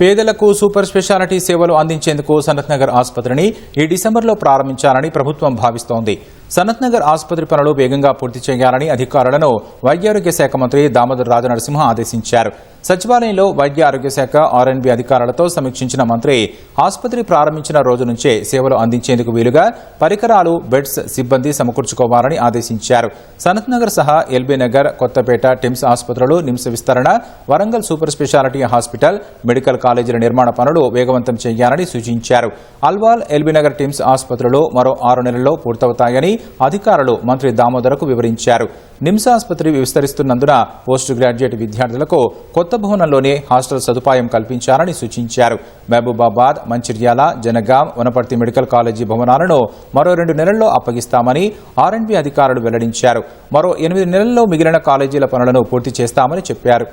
పేదలకు super speciality సేవలు అందించేందుకు సనత్ నగర్ ఆసుపత్రిని ఈ డిసెంబర్లో ప్రారంభించాలని ప్రభుత్వం భావిస్తోంది. సనత్ నగర్ ఆసుపత్రి పనులు వేగంగా పూర్తి చేయాలని అధికారులను వైద్యారోగ్య శాఖ మంత్రి దామోదర్ రాజనరసింహ ఆదేశించారు. సచివాలయంలో వైద్య ఆరోగ్య శాఖ ఆర్ఎన్బి అధికారులతో సమీక్షించిన మంత్రి ఆసుపత్రి ప్రారంభించిన రోజు నుంచే సేవలు అందించేందుకు వీలుగా పరికరాలు బెడ్స్ సిబ్బంది సమకూర్చుకోవాలని ఆదేశించారు. సనత్ నగర్ సహా ఎల్బీ నగర్ కొత్తపేట టిమ్స్ ఆసుపత్రులు నిమ్స్ విస్తరణ Warangal super speciality hospital medical కాలేజీల నిర్మాణ పనులు వేగవంతం చేయాలని సూచించారు. అల్వాల్ ఎల్బీనగర్ టిమ్స్ ఆసుపత్రులు మరో ఆరు నెలల్లో పూర్తవుతాయని అధికారులు మంత్రి దామోదరకు వివరించారు. నిమ్స్ ఆసుపత్రి విస్తరిస్తున్నందున పోస్ట్ గ్రాడ్యుయేట్ విద్యార్థులకు కొత్త భవనంలోనే హాస్టల్ సదుపాయం కల్పించాలని సూచించారు. మహబూబాబాద్ మంచిర్యాల జనగాం వనపర్తి మెడికల్ కాలేజీ భవనాలను మరో రెండు నెలల్లో అప్పగిస్తామని ఆర్ఎండ్బి అధికారులు వెల్లడించారు. మరో ఎనిమిది నెలల్లో మిగిలిన కాలేజీల పనులను పూర్తి చేస్తామని చెప్పారు.